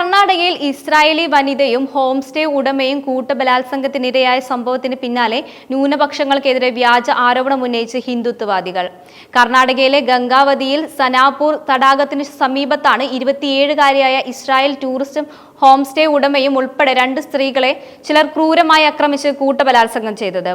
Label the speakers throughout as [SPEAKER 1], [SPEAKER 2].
[SPEAKER 1] കർണാടകയിൽ ഇസ്രായേലി വനിതയും home stay ഉടമയും കൂട്ടബലാത്സംഗത്തിനിരയായ സംഭവത്തിന് പിന്നാലെ ന്യൂനപക്ഷങ്ങൾക്കെതിരെ വ്യാജ ആരോപണം ഉന്നയിച്ച് ഹിന്ദുത്വവാദികൾ. കർണാടകയിലെ ഗംഗാവതിയിൽ സനാപൂർ തടാകത്തിന് സമീപത്താണ് ഇരുപത്തിയേഴുകാരിയായ ഇസ്രായേൽ ടൂറിസ്റ്റും ഹോം സ്റ്റേ ഉടമയും ഉൾപ്പെടെ രണ്ട് സ്ത്രീകളെ ചിലർ ക്രൂരമായി ആക്രമിച്ച് കൂട്ടബലാത്സംഗം ചെയ്തത്.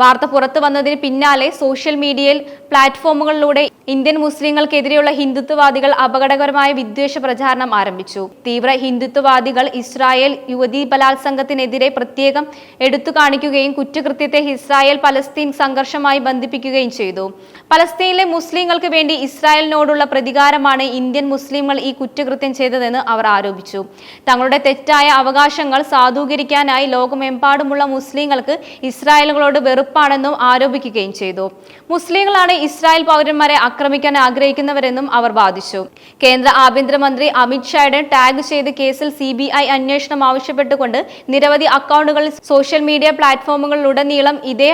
[SPEAKER 1] വാർത്ത പുറത്തു വന്നതിന് പിന്നാലെ സോഷ്യൽ മീഡിയയിൽ പ്ലാറ്റ്ഫോമുകളിലൂടെ ഇന്ത്യൻ മുസ്ലിങ്ങൾക്കെതിരെയുള്ള ഹിന്ദുത്വവാദികൾ അപകടകരമായ വിദ്വേഷ പ്രചാരണം ആരംഭിച്ചു. തീവ്ര ഹിന്ദുത്വവാദികൾ ഇസ്രായേൽ യുവതീ ബലാത്സംഗത്തിനെതിരെ പ്രത്യേകം എടുത്തു കാണിക്കുകയും കുറ്റകൃത്യത്തെ ഇസ്രായേൽ പലസ്തീൻ സംഘർഷമായി ബന്ധിപ്പിക്കുകയും ചെയ്തു. പലസ്തീനിലെ മുസ്ലിങ്ങൾക്ക് വേണ്ടി ഇസ്രായേലിനോടുള്ള പ്രതികാരമാണ് ഇന്ത്യൻ മുസ്ലിങ്ങൾ ഈ കുറ്റകൃത്യം ചെയ്തതെന്ന് അവർ ആരോപിച്ചു. തങ്ങളുടെ തെറ്റായ അവകാശങ്ങൾ സാധൂകരിക്കാനായി ലോകമെമ്പാടുമുള്ള മുസ്ലിങ്ങൾക്ക് ഇസ്രായേലുകളോട് വെറുപ്പാണെന്നും ആരോപിക്കുകയും ചെയ്തു. മുസ്ലിങ്ങളാണ് ഇസ്രായേൽ പൗരന്മാരെ ആക്രമിക്കാൻ ആഗ്രഹിക്കുന്നവരെന്നും അവർ വാദിച്ചു. കേന്ദ്ര ആഭ്യന്തരമന്ത്രി അമിത്ഷായുടെ ടാഗ് ചെയ്ത കേസിൽ സി ബി ഐ അന്വേഷണം ആവശ്യപ്പെട്ടുകൊണ്ട് നിരവധി അക്കൗണ്ടുകളിൽ സോഷ്യൽ മീഡിയ പ്ലാറ്റ്ഫോമുകളിലുടനീളം ഇതേ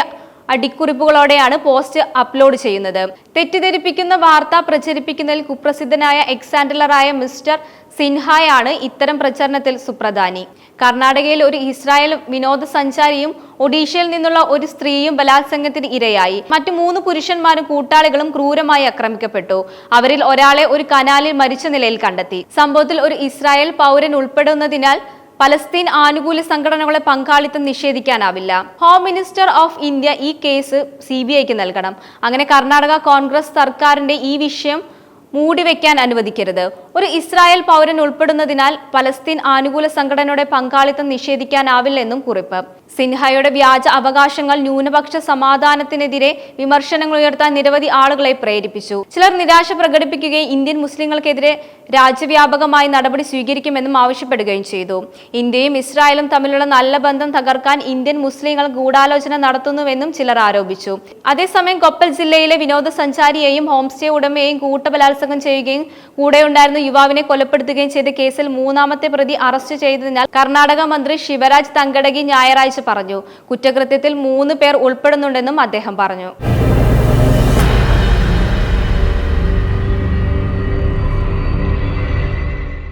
[SPEAKER 1] അടിക്കുറിപ്പുകളോടെയാണ് പോസ്റ്റ് അപ്ലോഡ് ചെയ്യുന്നത്. തെറ്റിദ്ധരിപ്പിക്കുന്ന വാർത്ത പ്രചരിപ്പിക്കുന്നതിൽ കുപ്രസിദ്ധനായ എക്സാൻഡലറായ മിസ്റ്റർ സിൻഹായാണ് ഇത്തരം പ്രചരണത്തിൽ സുപ്രധാനി. കർണാടകയിൽ ഒരു ഇസ്രായേൽ വിനോദസഞ്ചാരിയും ഒഡീഷയിൽ നിന്നുള്ള ഒരു സ്ത്രീയും ബലാത്സംഗത്തിന് ഇരയായി. മറ്റു മൂന്ന് പുരുഷന്മാരും കൂട്ടാളികളും ക്രൂരമായി ആക്രമിക്കപ്പെട്ടു. അവരിൽ ഒരാളെ ഒരു കനാലിൽ മരിച്ച നിലയിൽ കണ്ടെത്തി. സംഭവത്തിൽ ഒരു ഇസ്രായേൽ പൗരൻ ഉൾപ്പെടുന്നതിനാൽ പലസ്തീൻ ആനുകൂല്യ സംഘടനകളെ പങ്കാളിത്തം നിഷേധിക്കാനാവില്ല. ഹോം മിനിസ്റ്റർ ഓഫ് ഇന്ത്യ ഈ കേസ് സി നൽകണം. അങ്ങനെ കർണാടക കോൺഗ്രസ് സർക്കാരിന്റെ ഈ വിഷയം മൂടിവെക്കാൻ അനുവദിക്കരുത്. ഒരു ഇസ്രായേൽ പൗരൻ ഉൾപ്പെടുന്നതിനാൽ പലസ്തീൻ ആനുകൂല സംഘടനയുടെ പങ്കാളിത്തം നിഷേധിക്കാനാവില്ലെന്നും കുറിപ്പ്. സിൻഹയുടെ വ്യാജ അവകാശങ്ങൾ ന്യൂനപക്ഷ സമാധാനത്തിനെതിരെ വിമർശനങ്ങൾ ഉയർത്താൻ നിരവധി ആളുകളെ പ്രേരിപ്പിച്ചു. ചിലർ നിരാശ പ്രകടിപ്പിക്കുകയും ഇന്ത്യൻ മുസ്ലിങ്ങൾക്കെതിരെ രാജ്യവ്യാപകമായി നടപടി സ്വീകരിക്കുമെന്നും ആവശ്യപ്പെടുകയും ചെയ്തു. ഇന്ത്യയും ഇസ്രായേലും തമ്മിലുള്ള നല്ല ബന്ധം തകർക്കാൻ ഇന്ത്യൻ മുസ്ലിങ്ങൾ ഗൂഢാലോചന നടത്തുന്നുവെന്നും ചിലർ ആരോപിച്ചു. അതേസമയം കൊപ്പൽ ജില്ലയിലെ വിനോദസഞ്ചാരിയെയും ഹോംസ്റ്റേ ഉടമയെയും കൂട്ടബലാത്സംഗം ചെയ്യുകയും കൂടെയുണ്ടായിരുന്ന യുവാവിനെ കൊലപ്പെടുത്തുകയും ചെയ്ത കേസിൽ മൂന്നാമത്തെ പ്രതി അറസ്റ്റ് ചെയ്തതിനാൽ കർണാടക മന്ത്രി ശിവരാജ് തങ്കടകി ഞായറാഴ്ച പറഞ്ഞു. കുറ്റകൃത്യത്തിൽ മൂന്ന് പേർ ഉൾപ്പെടുന്നുണ്ടെന്നും അദ്ദേഹം പറഞ്ഞു.